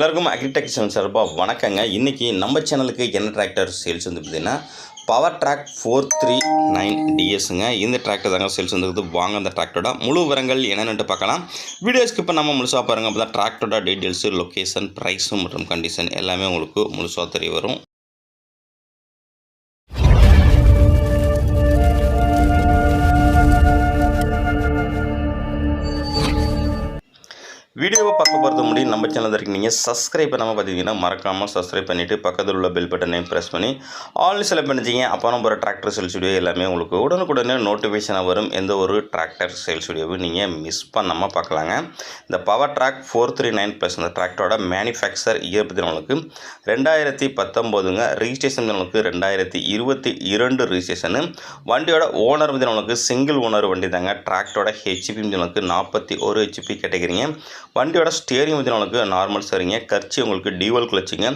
எல்லாருக்கும் அக்ரிடெக்ஷன் சார்பாக வணக்கங்க. இன்றைக்கி நம்ம சேனலுக்கு என்ன டிராக்டர் சேல்ஸ் வந்து பார்த்தீங்கன்னா power track four three nine டிஎஸ்ங்க இந்த டிராக்டர் தாங்க சேல்ஸ் வந்துருக்குது வாங்க அந்த டிராக்டரோட முழு விவரங்கள் என்னென்னு பார்க்கலாம். வீடியோஸ்க்கு இப்போ நம்ம முழுசாக பாருங்கள் அப்போ தான் டிராக்டரோட டீட்டெயில்ஸு லொக்கேஷன் ப்ரைஸும் மற்றும் கண்டிஷன் எல்லாமே உங்களுக்கு முழுசாக தெரிய வரும். வீடியோவை பார்க்க போகிறது முடியும் நம்ம சேனல் இருக்கு நீங்கள் சப்ஸ்கிரைப் பண்ணாமல் பார்த்தீங்கன்னா மறக்காமல் சப்ஸ்கிரைப் பண்ணிவிட்டு பக்கத்தில் உள்ள பெல் பட்டனையும் ப்ரெஸ் பண்ணி ஆல் செலக்ட் பண்ணிச்சிங்க அப்போ நம்ம டிராக்டர் சேல்ஸ் வீடியோ எல்லாமே உங்களுக்கு உடனுக்குடனே நோட்டிஃபிகேஷனாக வரும். எந்த ஒரு டிராக்டர் சேல்ஸ் வீடியோவும் நீங்கள் மிஸ் பண்ணாமல் பார்க்கலாங்க. இந்த power track four three nine plus இந்த டிராக்டரோட மேனுஃபேக்சர் இயர் பற்றி நம்மளுக்கு ரெண்டாயிரத்தி பத்தொம்போதுங்க. ரிஜிஸ்ட்ரேஷன் நம்மளுக்கு ரெண்டாயிரத்தி இருபத்தி இரண்டு ரிஜிஸ்ட்ரேஷனு வண்டியோட ஓனர் பற்றி நம்மளுக்கு சிங்கிள் ஓனர் வண்டி தாங்க. டிராக்டரோட ஹெச்பி நம்மளுக்கு நாற்பத்தி ஒரு ஹெச்பி கேட்டகிரிங்க. வண்டியோட ஸ்டியரிங் வந்து உங்களுக்கு நார்மல் சரிங்க கர்ச்சி உங்களுக்கு டியூவல் கிளச்சிங்க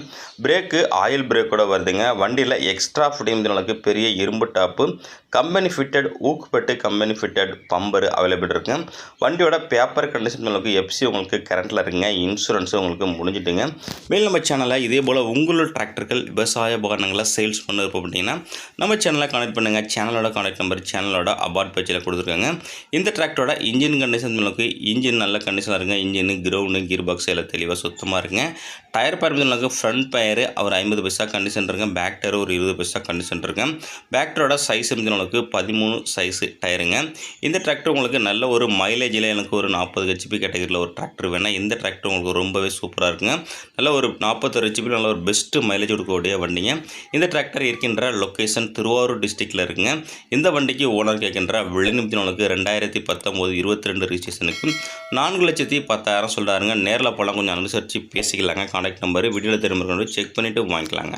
பிரேக்கு ஆயில் பிரேக்கோட வருதுங்க. வண்டியில் எக்ஸ்ட்ரா ஃபிட்டிங் வந்து உங்களுக்கு பெரிய இரும்பு டாப்பு கம்பெனி ஃபிட்டட் ஊக்குப்பட்டு கம்பெனி ஃபிட்டட் பம்பர் அவைலபிள் இருக்குங்க வண்டியோட பேப்பர் கண்டிஷன் உங்களுக்கு எஃப்சி உங்களுக்கு கரண்ட்டில் இருக்குங்க. இன்சூரன்ஸும் உங்களுக்கு முடிஞ்சிட்டுங்க. மேல் நம்ம சேனலில் இதே போல் உங்களோட டிராக்டர்கள் விவசாய உபகரணங்களை சேல்ஸ் பண்ண விருப்பம் நம்ம சேனலை கனெக்ட் பண்ணுங்கள் சேனலோட கனெக்ட் நம்பர் சேனலோட அபார்ட் பேஜில் கொடுத்துருக்காங்க. இந்த டிராக்டரோட இன்ஜின் கண்டிஷன் உங்களுக்கு இன்ஜின் நல்ல கண்டிஷனாக இருக்குங்க. இன்ஜினு கிரவுண்டு கீர் பாக்ஸ் எல்லாம் தெளிவாக சுத்தமாக இருக்குங்க டயர் பார்த்து ஃப்ரண்ட் டயரு ஒரு ஐம்பது பைசா கண்டிஷன் இருக்குங்க பேக் டயர் ஒரு இருபது பைசா கண்டிஷன் இருக்குங்க பேக் டயரோட சைஸ் இருந்து உங்களுக்கு பதிமூணு சைஸு டயருங்க இந்த டிராக்டர் உங்களுக்கு நல்ல ஒரு மைலேஜில் எனக்கு ஒரு நாற்பது ஹெச்பி கேட்டகரியில் ஒரு டிராக்டர் வேணால் இந்த டிராக்டர் உங்களுக்கு ரொம்பவே சூப்பராக இருக்குங்க. நல்ல ஒரு நாற்பத்தொரு ஹெச்பி நல்ல ஒரு பெஸ்ட்டு மைலேஜ் கொடுக்கக்கூடிய வண்டிங்க. இந்த டிராக்டர் இருக்கின்ற லொக்கேஷன் திருவாரூர் டிஸ்ட்ரிக்டில் இருக்குங்க. இந்த வண்டிக்கு ஓனர் கேட்கின்ற விளைநிமித்தினவங்களுக்கு ரெண்டாயிரத்தி பத்தொம்போது இருபத்தி ரெண்டு ரிஜிஸ்ட்ரேஷனுக்கு நான்கு லட்சத்தி பத்து பத்தாயிரம் சொல்கிறாருங்க நேரில் போகலாம் கொஞ்சம் அனுசரித்து பேசிக்கலாங்க. கான்டாக்ட் நம்பர் வீடியோவில் திரும்ப செக் பண்ணிவிட்டு வாங்கிக்கலாங்க.